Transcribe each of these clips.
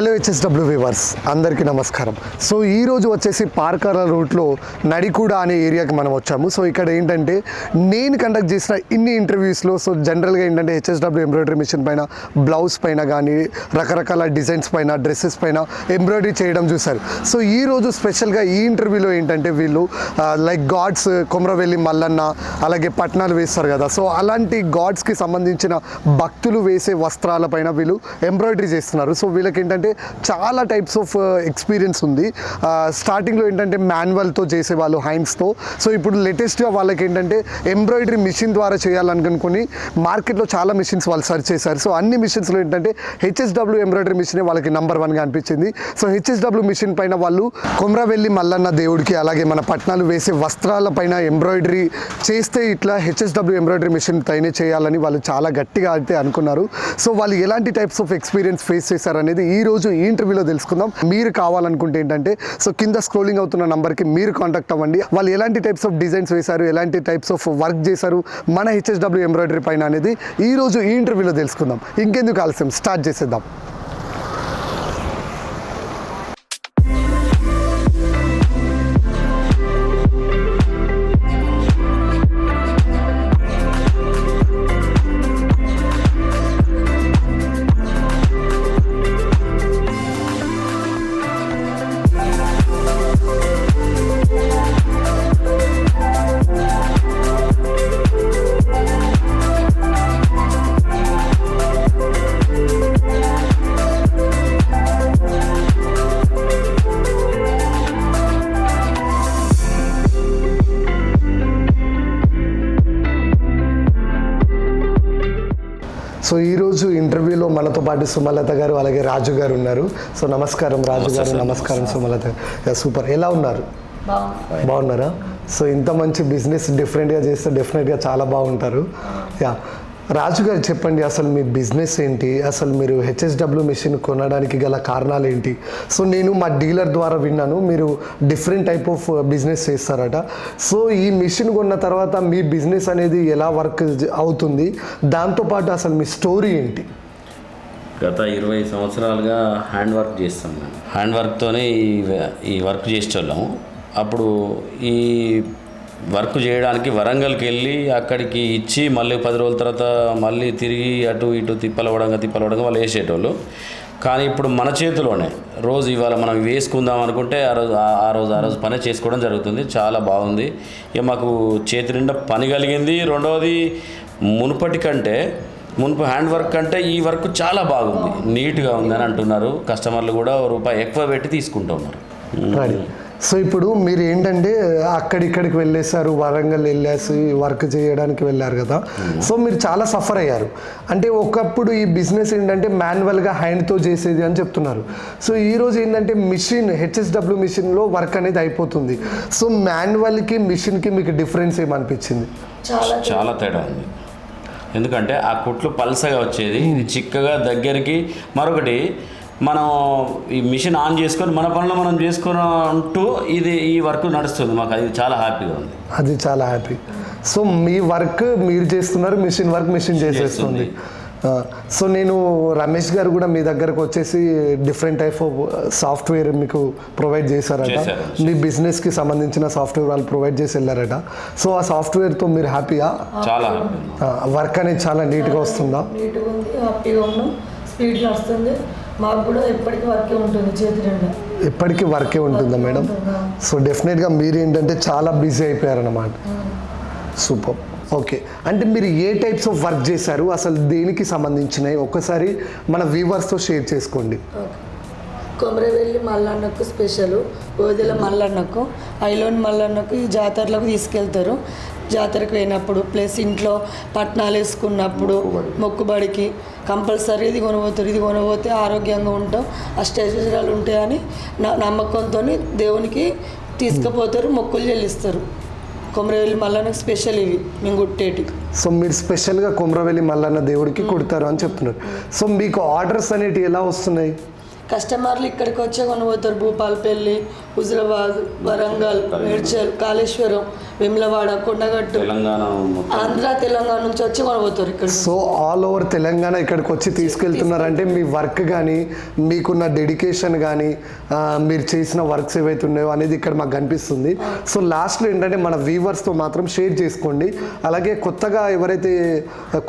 Hello HSW viewers అందరికీ నమస్కారం. So ఈ రోజు వచ్చేసి పార్కర్ల రూట్లో నడికూడ అనే ఏరియాకి మనం వచ్చాము. సో ఇక్కడ ఏంటంటే నేను కండక్ట్ చేసిన ఇన్ని ఇంటర్వ్యూస్లో సో జనరల్గా ఏంటంటే హెచ్ఎస్డబ్ల్యూ ఎంబ్రాయిడరీ మిషన్ పైన బ్లౌజ్ పైన కానీ రకరకాల డిజైన్స్ పైన డ్రెస్సెస్ పైన ఎంబ్రాయిడరీ చేయడం చూశారు. సో ఈ రోజు స్పెషల్గా ఈ ఇంటర్వ్యూలో ఏంటంటే వీళ్ళు లైక్ గాడ్స్ కొమరవెల్లి మల్లన్న అలాగే పట్నాలు వేస్తారు కదా. సో అలాంటి గాడ్స్కి సంబంధించిన భక్తులు వేసే వస్త్రాలపైన వీళ్ళు ఎంబ్రాయిడరీ చేస్తున్నారు. సో వీళ్ళకి ఏంటంటే చాలా టైప్స్ ఆఫ్ ఎక్స్పీరియన్స్ ఉంది. Uh, స్టార్టింగ్లో ఏంటంటే మాన్యువల్తో చేసేవాళ్ళు హ్యాండ్స్తో సో ఇప్పుడు లేటెస్ట్గా వాళ్ళకి ఏంటంటే ఎంబ్రాయిడరీ మిషన్ ద్వారా చేయాలనుకుని మార్కెట్లో చాలా మిషన్స్ వాళ్ళు సర్చ్ చేశారు. సో అన్ని మిషన్స్లో ఏంటంటే హెచ్ఎస్డబ్ల్యూ ఎంబ్రాయిడరీ మిషనే వాళ్ళకి నంబర్ వన్గా అనిపించింది. సో హెచ్ఎస్డబ్ల్యూ మిషన్ పైన వాళ్ళు కొమరవెల్లి మల్లన్న దేవుడికి అలాగే మన పట్నాలు వేసే వస్త్రాల పైన ఎంబ్రాయిడరీ చేస్తే ఇట్లా హెచ్ఎస్డబ్ల్యూ ఎంబ్రాయిడరీ మిషన్ పైనే చేయాలని వాళ్ళు చాలా గట్టిగా అయితే అనుకున్నారు. సో వాళ్ళు ఎలాంటి టైప్స్ ఆఫ్ ఎక్స్పీరియన్స్ ఫేస్ చేశారనేది ఈ రోజు ఈ ఇంటర్వ్యూలో తెలుసుకుందాం. మీరు కావాలనుకుంటే ఏంటంటే సో కింద స్క్రోలింగ్ అవుతున్న నంబర్కి మీరు కాంటాక్ట్ అవ్వండి. వాళ్ళు ఎలాంటి టైప్స్ ఆఫ్ డిజైన్స్ వేశారు ఎలాంటి టైప్స్ ఆఫ్ వర్క్ చేశారు మన హెచ్ఎస్డబ్ల్యూ ఎంబ్రాయిడరీ పైన అనేది ఈ రోజు ఈ ఇంటర్వ్యూలో తెలుసుకుందాం. ఇంకెందుకు ఆలస్యం? స్టార్ట్ చేసేద్దాం. సో ఈ రోజు ఇంటర్వ్యూలో మనతో పాటు సుమలత గారు అలాగే రాజు గారు ఉన్నారు. సో నమస్కారం రాజు గారు నమస్కారం సుమలత. గారు సూపర్. ఎలా ఉన్నారు? బాగున్నారా? సో ఇంత మంచి బిజినెస్ డిఫరెంట్గా చేస్తే డెఫినెట్గా చాలా బాగుంటారు. యా రాజు గారు చెప్పండి అసలు మీ బిజినెస్ ఏంటి? అసలు మీరు హెచ్ఎస్డబ్ల్యూ మిషన్ కొనడానికి గల కారణాలు ఏంటి? సో నేను మా డీలర్ ద్వారా విన్నాను మీరు డిఫరెంట్ టైప్ ఆఫ్ బిజినెస్ చేస్తారట. సో ఈ మిషన్ కొన్న తర్వాత మీ బిజినెస్ అనేది ఎలా వర్క్ అవుతుంది? దాంతోపాటు అసలు మీ స్టోరీ ఏంటి? గత ఇరవై సంవత్సరాలుగా హ్యాండ్ వర్క్ చేస్తాం మేము. హ్యాండ్ వర్క్తోనే ఈ ఈ వర్క్ చేసేవాళ్ళము అప్పుడు ఈ వర్క్ చేయడానికి వరంగల్కి వెళ్ళి అక్కడికి ఇచ్చి మళ్ళీ పది రోజుల తర్వాత మళ్ళీ తిరిగి అటు ఇటు తిప్పలవడంగా తిప్పలవడంగా వాళ్ళు వేసేటోళ్ళు. కానీ ఇప్పుడు మన చేతిలోనే రోజు ఇవాళ మనం వేసుకుందాం అనుకుంటే ఆ రోజు ఆ- రోజు ఆ రోజు పని చేసుకోవడం జరుగుతుంది. చాలా బాగుంది. ఇక మాకు చేతి నిండా పని కలిగింది. రెండవది మునుపటి కంటే మునుపు హ్యాండ్ వర్క్ అంటే ఈ వర్క్ చాలా బాగుంది. నీట్గా ఉంది అని అంటున్నారు. కస్టమర్లు కూడా ఓ రూపాయి ఎక్కువ పెట్టి తీసుకుంటూ ఉన్నారు సో ఇప్పుడు మీరు ఏంటంటే అక్కడిక్కడికి వెళ్ళేసారు వరంగల్ వెళ్ళేసి వర్క్ చేయడానికి వెళ్ళారు కదా. సో మీరు చాలా సఫర్ అయ్యారు. అంటే ఒకప్పుడు ఈ బిజినెస్ ఏంటంటే మాన్యువల్గా హ్యాండ్తో చేసేది అని చెప్తున్నారు. సో ఈ రోజు ఏంటంటే మిషన్ హెచ్ఎస్డబ్ల్యూ మిషన్లో వర్క్ అనేది అయిపోతుంది. సో మాన్యువల్కి మిషన్కి మీకు డిఫరెన్స్ ఏమనిపించింది? చాలా చాలా తేడా ఉంది. ఎందుకంటే ఆ కుట్లు పల్సగా వచ్చేది ఇది చిక్కగా దగ్గరికి మరొకటి మనం ఈ మిషన్ ఆన్ చేసుకొని మన పనులు మనం చేసుకుని అంటూ ఇది ఈ వర్క్ నడుస్తుంది మాకు. అది చాలా హ్యాపీగా ఉంది. అది చాలా హ్యాపీ. సో మీ వర్క్ మీరు చేస్తున్నారు మిషన్ వర్క్ మిషన్ చేసేస్తుంది. సో నేను రమేష్ గారు కూడా మీ దగ్గరకు వచ్చేసి డిఫరెంట్ టైప్ ఆఫ్ సాఫ్ట్వేర్ మీకు ప్రొవైడ్ చేశారట. చేశారు. మీ బిజినెస్కి సంబంధించిన సాఫ్ట్వేర్ వాళ్ళు ప్రొవైడ్ చేసి వెళ్ళారట. సో ఆ సాఫ్ట్వేర్తో మీరు హ్యాపీయా? చాలా హ్యాపీ. వర్క్ అనేది చాలా నీట్గా వస్తుందా? నీట్గా ఉంది మాకు కూడా ఎప్పటికీ వర్కే ఉంటుంది చేతి నిండా. ఎప్పటికీ వర్కే ఉంటుందా మేడం? సో డెఫినెట్గా మీరు ఏంటంటే చాలా బిజీ అయిపోయారన్నమాట. సూపర్. ఓకే. అంటే మీరు ఏ టైప్స్ ఆఫ్ వర్క్ చేశారు? అసలు దేనికి సంబంధించినవి? ఒక్కసారి మన వ్యూవర్స్తో షేర్ చేసుకోండి. కొమరవెల్లి మల్లన్నకు స్పెషల్ ఓదెల మల్లన్నకు ఐలోన్ మల్లన్నకు ఈ జాతరలకు తీసుకెళ్తారు. జాతరకు పోయినప్పుడు ప్లస్ ఇంట్లో పట్నాలు వేసుకున్నప్పుడు మొక్కుబడికి కంపల్సరీ ఇది కొనబోతారు ఇది కొనబోతే ఆరోగ్యంగా ఉంటాం అష్టైశ్వర్యాలు ఉంటాయని నా నమ్మకంతో దేవునికి తీసుకుపోతారు మొక్కులు చెల్లిస్తారు. కొమరవెల్లి మల్లన్నకు స్పెషల్ ఇవి మేము గుట్టేటి సో మీరు స్పెషల్గా కుమ్రవెల్లి మల్లన్న దేవుడికి కుడతారు అని చెప్తున్నారు. సో మీకు ఆర్డర్స్ అనేటివి ఎలా వస్తున్నాయి? కస్టమర్లు ఇక్కడికి వచ్చే కొనబోతారు భూపాలపల్లి హుజరాబాద్ వరంగల్ మేడ్చల్ కాళేశ్వరం వెమ్లవాడ కొండగట్టు తెలంగాణ ఆంధ్ర తెలంగాణ నుంచి వచ్చి కొనబోతారు ఇక్కడ. సో ఆల్ ఓవర్ తెలంగాణ ఇక్కడికి వచ్చి తీసుకెళ్తున్నారంటే మీ వర్క్ కానీ మీకున్న డెడికేషన్ కానీ మీరు చేసిన వర్క్స్ ఏవైతే ఉన్నాయో అనేది ఇక్కడ మాకు కనిపిస్తుంది. సో లాస్ట్లో ఏంటంటే మన వ్యూవర్స్తో మాత్రం షేర్ చేసుకోండి. అలాగే కొత్తగా ఎవరైతే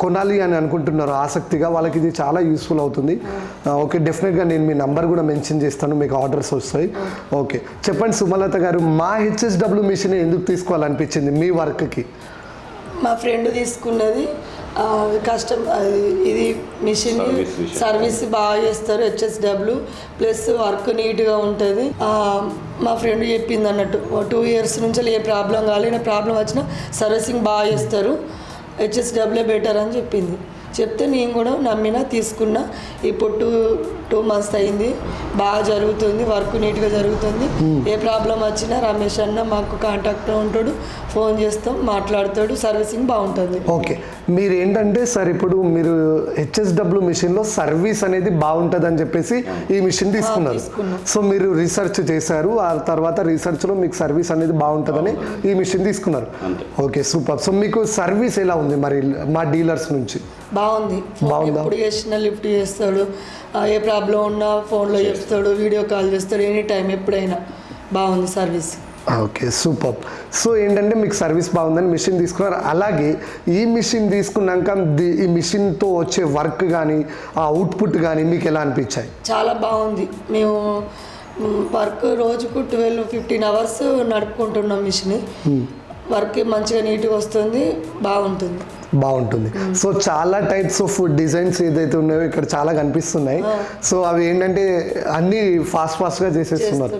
కొనాలి అని అనుకుంటున్నారో ఆసక్తిగా వాళ్ళకి ఇది చాలా యూస్ఫుల్ అవుతుంది. ఓకే డెఫినెట్గా నేను మీ నంబర్ కూడా మెన్షన్ చేస్తాను మీకు ఆర్డర్స్ వస్తాయి. ఓకే చెప్పండి సుమలత గారు మా హెచ్ఎస్డబ్ల్యూ మిషన్ ఎందుకు తీసుకోవాలనిపించింది మీ వర్క్కి? మా ఫ్రెండ్ తీసుకున్నది ఆ, కస్టమ్ అది ఇది మిషన్. సర్వీస్ బాగా చేస్తారు హెచ్ఎస్డబ్ల్యూ ప్లస్ వర్క్ నీట్గా ఉంటుంది. ఆ, మా ఫ్రెండ్ చెప్పింది అన్నట్టు టూ ఇయర్స్ నుంచి ఏ ప్రాబ్లం కాలేదు ప్రాబ్లం వచ్చినా సర్వీసింగ్ బాగా చేస్తారు. హెచ్ఎస్డబ్ల్యూ బెటర్ అని చెప్పింది. చెప్తే నేను కూడా నమ్మిన తీసుకున్నా. ఇప్పుడు టూ టూ మంత్స్ అయింది. బాగా జరుగుతుంది వర్క్ నీట్గా జరుగుతుంది. ఏ ప్రాబ్లం వచ్చినా రమేష్ అన్న మాకు కాంటాక్ట్లో ఉంటాడు ఫోన్ చేస్తాం మాట్లాడతాడు సర్వీసింగ్ బాగుంటుంది. ఓకే. మీరు ఏంటంటే సార్ ఇప్పుడు మీరు హెచ్ఎస్డబ్ల్యూ మిషన్లో సర్వీస్ అనేది బాగుంటుంది అని చెప్పేసి ఈ మిషన్ తీసుకున్నారు. తీసుకున్నాం. సో మీరు రీసెర్చ్ చేశారు ఆ తర్వాత రీసెర్చ్లో మీకు సర్వీస్ అనేది బాగుంటుందని ఈ మిషన్ తీసుకున్నారు. Okay super. సో మీకు సర్వీస్ ఎలా ఉంది మరి మా డీలర్స్ నుంచి? బాగుంది? ఎప్పుడు చేసినా లిఫ్ట్ చేస్తాడు. ఏ ప్రాబ్లం ఉన్నా ఫోన్లో చెప్తాడు వీడియో కాల్ చేస్తాడు ఎనీ టైం ఎప్పుడైనా. బాగుంది సర్వీస్. Okay super. సో ఏంటంటే మీకు సర్వీస్ బాగుందని మిషన్ తీసుకున్నారు. అలాగే ఈ మిషన్ తీసుకున్నాక ఈ మిషన్తో వచ్చే వర్క్ కానీ ఆ అవుట్పుట్ కానీ మీకు ఎలా అనిపించాయి? చాలా బాగుంది. మేము వర్క్ రోజుకు ట్వెల్వ్ ఫిఫ్టీన్ అవర్స్ నడుపుకుంటున్నాం మిషన్. వర్క్ మంచిగా నీట్గా వస్తుంది బాగుంటుంది. బాగుంటుంది. సో చాలా టైప్స్ ఆఫ్ డిజైన్స్ ఏదైతే ఉన్నాయో ఇక్కడ చాలా కనిపిస్తున్నాయి. సో అవి ఏంటంటే అన్ని ఫాస్ట్ ఫాస్ట్గా చేసేస్తున్నారు.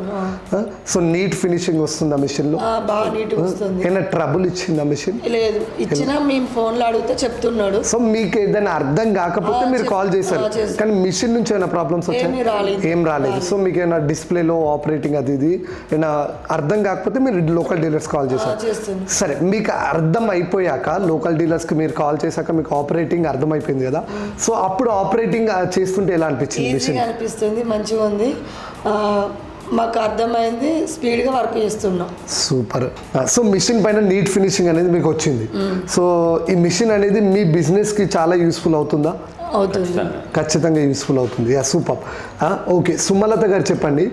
సో నీట్ ఫినిషింగ్ వస్తుంది ఆ మిషన్లో ఏమైనా ట్రబుల్ ఇచ్చింది ఆ మిషన్ లేదు. ఇచ్చినా మేము ఫోన్లో అడిగితే చెప్తున్నాడు. సో మీకు ఏదైనా అర్థం కాకపోతే మీరు కాల్ చేశారు. కానీ మిషన్ నుంచి ఏమైనా ప్రాబ్లమ్స్ వచ్చాయి. ఏం రాలేదు. సో మీకు ఏమైనా డిస్ప్లేలో ఆపరేటింగ్ అది ఇది ఏమైనా అర్థం కాకపోతే మీరు లోకల్ డీలర్స్ కాల్ చేశారు. సరే మీకు అర్థం అయిపోయాక లోకల్ డీలర్స్కి మీరు కాల్ చేశాక మీకు ఆపరేటింగ్ అర్థమైపోయింది కదా. సో అప్పుడు ఆపరేటింగ్ చేస్తుంటే ఎలా అనిపించింది మిషన్ అనిపిస్తుంది మంచిగా ఉంది. ఆ, మాకు అర్థమైంది స్పీడ్గా వర్క్ చేస్తున్నాం. సూపర్. సో మిషన్ పైన నీట్ ఫినిషింగ్ అనేది మీకు వచ్చింది. సో ఈ మిషన్ అనేది మీ బిజినెస్కి చాలా యూస్ఫుల్ అవుతుందా? అవుతుంది. ఖచ్చితంగా. ఖచ్చితంగా యూస్ఫుల్ అవుతుంది. Yeah super. ఓకే. సుమలత గారు చెప్పండి.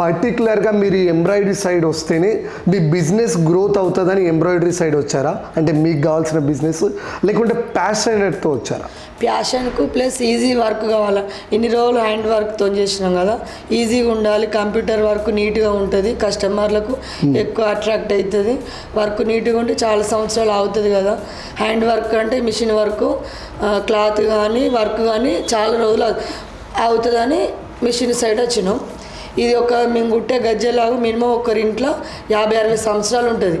పర్టికులర్గా మీరు ఈ ఎంబ్రాయిడరీ సైడ్ వస్తేనే మీ బిజినెస్ గ్రోత్ అవుతుందని ఎంబ్రాయిడరీ సైడ్ వచ్చారా? అంటే మీకు కావాల్సిన బిజినెస్ లేకుంటే ప్యాషనెట్తో వచ్చారా? ప్యాషన్కు ప్లస్ ఈజీ వర్క్ కావాలి? ఇన్ని రోజులు హ్యాండ్ వర్క్తో చేసినాం కదా ఈజీగా ఉండాలి కంప్యూటర్ వర్క్ నీట్గా ఉంటుంది కస్టమర్లకు ఎక్కువ అట్రాక్ట్ అవుతుంది వర్క్ నీట్గా ఉంటే చాలా సంవత్సరాలు అవుతుంది కదా. హ్యాండ్ వర్క్ అంటే మిషన్ వర్క్ క్లాత్ కానీ వర్క్ కానీ చాలా రోజులు అవు- అవుతుందని మిషన్ సైడ్ వచ్చినాం. ఇది ఒక మేము కుట్టే గజ్జెలాగా మినిమం ఒకరింట్లో యాభై అరవై సంవత్సరాలు ఉంటుంది.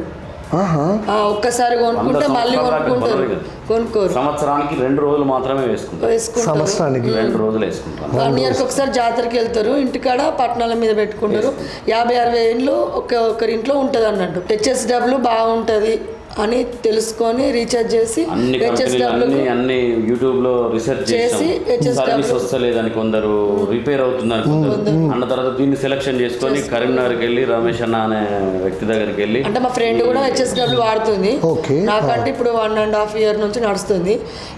ఒక్కసారి కొనుక్కుంటే మళ్ళీ కొనుక్కుంటారు. కొనుక్కోరు. సంవత్సరానికి రెండు రోజులు మాత్రమే వేసుకుంటాం వేసుకుంటారు. సంవత్సరానికి రెండు రోజులు వేసుకుంటాం వన్ ఇయర్కి ఒకసారి జాతరకి వెళ్తారు. ఇంటికాడ పట్టణాల మీద పెట్టుకుంటారు. యాభై అరవై ఏళ్ళు ఒక ఒకరింట్లో ఉంటుంది అన్నట్టు హెచ్ఎస్డబ్ల్యూ బాగుంటుంది. అని తెలుసుకొని రీఛార్జ్ చేసి అన్ని అన్ని అన్ని యూట్యూబ్లో రీసెర్చ్ చేసి సర్వీస్ వస్తలేదని కొందరు రిపేర్ అవుతుందని కొందరు అన్న తర్వాత దీన్ని సెలెక్షన్ చేసుకొని కరీంనగర్కి వెళ్ళి రమేష్ అన్న అనే వ్యక్తి దగ్గరికి వెళ్ళి అంటే మా ఫ్రెండ్ కూడా హెచ్ఎస్డబ్ల్యూ వాడుతుంది. Okay. నాకంటే ఇప్పుడు వన్ అండ్ హాఫ్ ఇయర్ నుంచి నడుస్తుంది.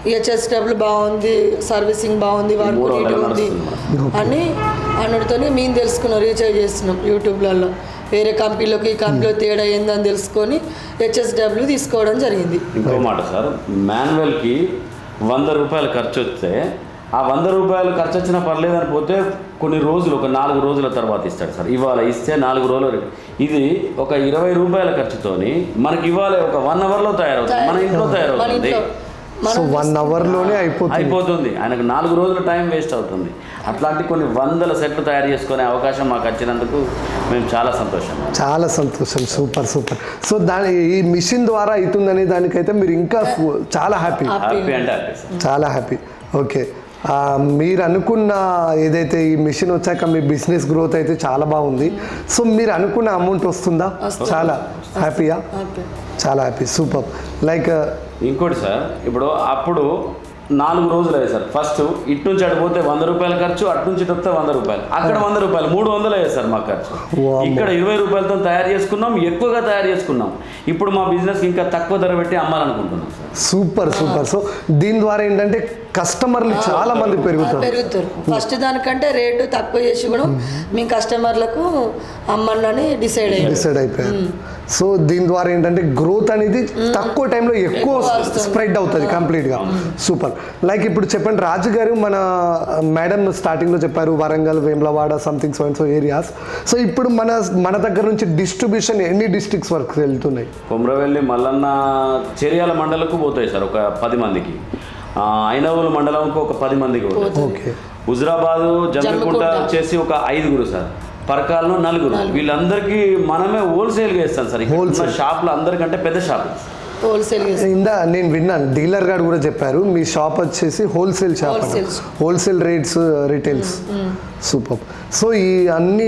ఈ హెచ్ఎస్డబ్ల్యూ బాగుంది సర్వీసింగ్ బాగుంది వర్క్ ఉంది అని అన్నడితోనే మేము తెలుసుకున్నాం రీఛార్జ్ చేస్తున్నాం యూట్యూబ్లలో వేరే కంపెనీలోకి ఈ కంపెనీలో తేడా ఏందని తెలుసుకొని హెచ్ఎస్డబ్ల్యూ తీసుకోవడం జరిగింది. ఇంకో మాట సార్ మాన్యువల్కి వంద రూపాయలు ఖర్చు వస్తే ఆ వంద రూపాయలు ఖర్చు వచ్చినా పర్లేదని పోతే కొన్ని రోజులు ఒక నాలుగు రోజుల తర్వాత ఇస్తాడు సార్. ఇవాళ ఇస్తే నాలుగు రోజులు ఇది ఒక ఇరవై రూపాయల ఖర్చుతోని మనకి ఇవాళ ఒక వన్ అవర్లో తయారవుతుంది. మన ఇంట్లో తయారవుతుంది. సో వన్ అవర్లోనే అయిపోతుంది. అయిపోతుంది. ఆయనకు నాలుగు రోజుల టైం వేస్ట్ అవుతుంది. అట్లాంటి కొన్ని వందల సెట్లు తయారు చేసుకునే అవకాశం మాకు వచ్చినందుకు మేము చాలా సంతోషం. చాలా సంతోషం. Super super. సో దాని ఈ మిషన్ ద్వారా అవుతుందనే దానికైతే మీరు ఇంకా చాలా హ్యాపీ. హ్యాపీ అంటే చాలా హ్యాపీ. ఓకే. ఆ, మీరు అనుకున్న ఏదైతే ఈ మిషన్ వచ్చాక మీ బిజినెస్ గ్రోత్ అయితే చాలా బాగుంది. సో మీరు అనుకున్న అమౌంట్ వస్తుందా? చాలా హ్యాపీయా? హ్యాపీ చాలా హ్యాపీ. సూపర్. లైక్ ఇంకోటి సార్ ఇప్పుడు అప్పుడు నాలుగు రోజులు అయ్యాయి సార్. ఫస్ట్ ఇటు నుంచి అటు పోతే వంద రూపాయల ఖర్చు అటు నుంచి వస్తే వంద రూపాయలు. అక్కడ వంద రూపాయలు మూడు వందలు అయ్యాయి సార్ మా ఖర్చు. ఇక్కడ ఇరవై రూపాయలతో తయారు చేసుకున్నాం ఎక్కువగా తయారు చేసుకున్నాం. ఇప్పుడు మా బిజినెస్ ఇంకా తక్కువ ధర పెట్టి అమ్మాలనుకుంటున్నాం సూపర్ సూపర్. సో దీని ద్వారా ఏంటంటే కస్టమర్లు చాలా మంది పెరుగుతారు. పెరుగుతారు. ఫస్ట్ దానికంటే రేటు తక్కువ చేసి కూడా మేము. కస్టమర్లకు అమ్మన్నని డిసైడ్ అయ్యాం డిసైడ్ అయిపోయారు. సో దీని ద్వారా ఏంటంటే గ్రోత్ అనేది తక్కువ టైంలో ఎక్కువ. స్ప్రెడ్ అవుతుంది కంప్లీట్గా. సూపర్. లైక్ ఇప్పుడు చెప్పండి రాజు గారు మన మేడం స్టార్టింగ్లో చెప్పారు Warangal Vemulawada something so and so areas so ఇప్పుడు మన మన దగ్గర నుంచి డిస్ట్రిబ్యూషన్ ఎన్ని డిస్ట్రిక్ట్స్ వరకు వెళ్తున్నాయి? కొమరవెల్లి మల్లన్న చెరియాల మండలకు పోతాయి సార్ ఒక పది మందికి. ఆ, ఐనవోలు మండలంకు ఒక పది మందికి పోతాయి. ఓకే. హుజరాబాదు జమ్మికుంట. వచ్చేసి ఒక ఐదుగురు సార్. పరకాలను నలుగురు. వీళ్ళందరికీ మనమే హోల్సేల్గా ఇస్తాం సార్. ఇక్కడ షాపులు అందరికంటే పెద్ద షాప్ హోల్సేల్ ఇందా నేను విన్నాను. డీలర్ గారు కూడా చెప్పారు. మీ షాప్ వచ్చేసి wholesale shop. Wholesale rates retails super so ఈ అన్ని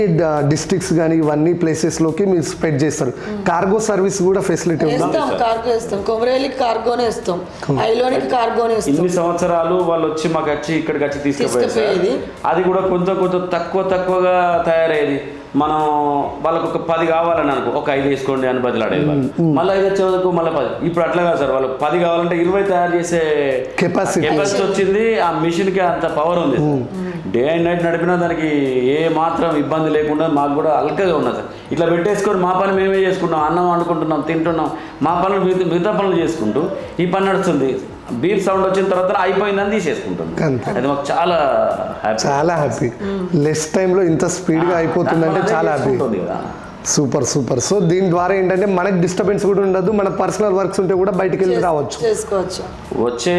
డిస్ట్రిక్ట్స్ కానీ ఇవన్నీ ప్లేసెస్లోకి మీరు స్ప్రెడ్ చేస్తారు. కార్గో సర్వీస్ కూడా ఫెసిలిటీ ఉందా? కార్గో వేస్తాం. కొమరేలికి కార్గోనే ఇస్తాం ఐలోనికి కార్గోనే ఇస్తాం ఇన్ని సంవత్సరాలు వాళ్ళు వచ్చి మాకు వచ్చి ఇక్కడికి వచ్చి. తీసుకుపోయేది. అది కూడా కొంచెం కొంచెం తక్కువ తక్కువగా తయారయ్యేది. మనం వాళ్ళకు ఒక పది కావాలని అనుకో ఒక ఐదు వేసుకోండి అని బదిలాడేది మళ్ళీ ఐదు వచ్చేందుకు మళ్ళీ పది. ఇప్పుడు అట్లా కాదు సార్ వాళ్ళు పది కావాలంటే ఇరవై తయారు చేసే. కెపాసిటీ వచ్చింది ఆ మిషన్కి అంత పవర్ ఉంది డే అండ్ నైట్ నడిపినా దానికి ఏ మాత్రం ఇబ్బంది లేకుండా మాకు కూడా అల్కగా ఉన్నది సార్. ఇట్లా పెట్టేసుకొని మా పని మేమే చేసుకుంటాం అన్నం వండుకుంటున్నాం తింటున్నాం మా పనులు మిగతా పనులు చేసుకుంటూ ఈ పని నడుస్తుంది. బీప్ సౌండ్ వచ్చిన తర్వాత అయిపోయిందని తీసేసుకుంటాం అంతే. అది మాకు చాలా హ్యాపీ చాలా హ్యాపీ లెస్ టైంలో ఇంత స్పీడ్గా అయిపోతుందంటే చాలా హ్యాపీ సూపర్ సూపర్ సో దీని ద్వారా ఏంటంటే మనకి డిస్టర్బెన్స్ కూడా ఉండదు మన పర్సనల్ వర్క్స్ ఉంటే కూడా బయటికి వెళ్ళి రావచ్చు. చేసుకోవచ్చు. వచ్చే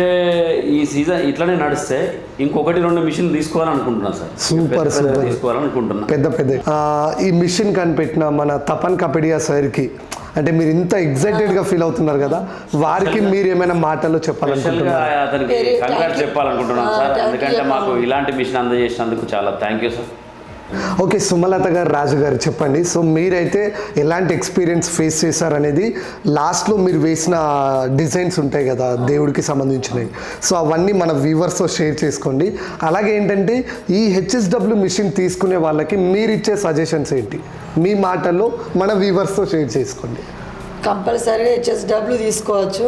ఈ సీజన్ ఇట్లానే నడిస్తే ఇంకొకటి రెండు మిషన్ తీసుకోవాలనుకుంటున్నాను సార్. పెద్ద super. తీసుకోవాలనుకుంటున్నా. పెద్ద పెద్ద. ఆ, ఈ మిషన్ కనిపెట్టిన మన తపన్ కపెడియా సార్కి అంటే మీరు ఇంత ఎగ్జైటెడ్గా ఫీల్ అవుతున్నారు కదా వారికి మీరు ఏమైనా మాటలు గా చెప్పాలనుకుంటున్నారు అతనికి. చెప్పాలనుకుంటున్నాను Ah, సార్ ఎందుకంటే మాకు. ఇలాంటి మిషన్ అందజేసినందుకు చాలా thank you sir okay Sumalatha garu Raju garu చెప్పండి. సో మీరైతే ఎలాంటి ఎక్స్పీరియన్స్ ఫేస్ చేశారనేది లాస్ట్లో మీరు వేసిన డిజైన్స్ ఉంటాయి కదా దేవుడికి సంబంధించినవి. సో అవన్నీ మన వ్యూవర్స్తో షేర్ చేసుకోండి. అలాగే ఏంటంటే ఈ హెచ్ఎస్డబ్ల్యూ మిషన్ తీసుకునే వాళ్ళకి మీరు ఇచ్చే సజెషన్స్ ఏంటి? మీ మాటల్లో మన వ్యూవర్స్తో షేర్ చేసుకోండి. కంపల్సరీగా హెచ్ఎస్డబ్ల్యూ తీసుకోవచ్చు.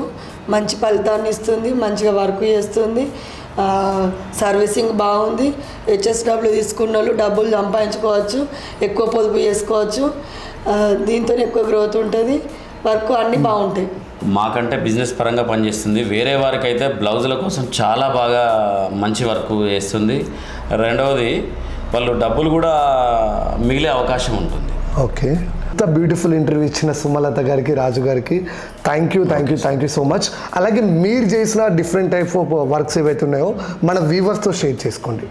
మంచి ఫలితాన్ని ఇస్తుంది మంచిగా వర్క్ చేస్తుంది. సర్వీసింగ్ బాగుంది. హెచ్ఎస్డబ్ల్యూ తీసుకున్న వాళ్ళు డబ్బులు సంపాదించుకోవచ్చు ఎక్కువ పొదుపు చేసుకోవచ్చు. దీంతో ఎక్కువ గ్రోత్ ఉంటుంది. వర్క్ అన్నీ బాగుంటాయి. మాకంటే బిజినెస్ పరంగా పనిచేస్తుంది. వేరే వారికి అయితే బ్లౌజుల కోసం చాలా బాగా మంచి వర్క్ చేస్తుంది. రెండవది వాళ్ళు డబ్బులు కూడా మిగిలే అవకాశం ఉంటుంది. ఓకే. ఇంత బ్యూటిఫుల్ ఇంటర్వ్యూ ఇచ్చిన సుమలత గారికి రాజు గారికి. Thank you thank you thank you so much అలాగే మీరు చేసిన డిఫరెంట్ టైప్ ఆఫ్ వర్క్స్ ఏవైతే ఉన్నాయో మన వ్యూవర్స్తో షేర్ చేసుకోండి.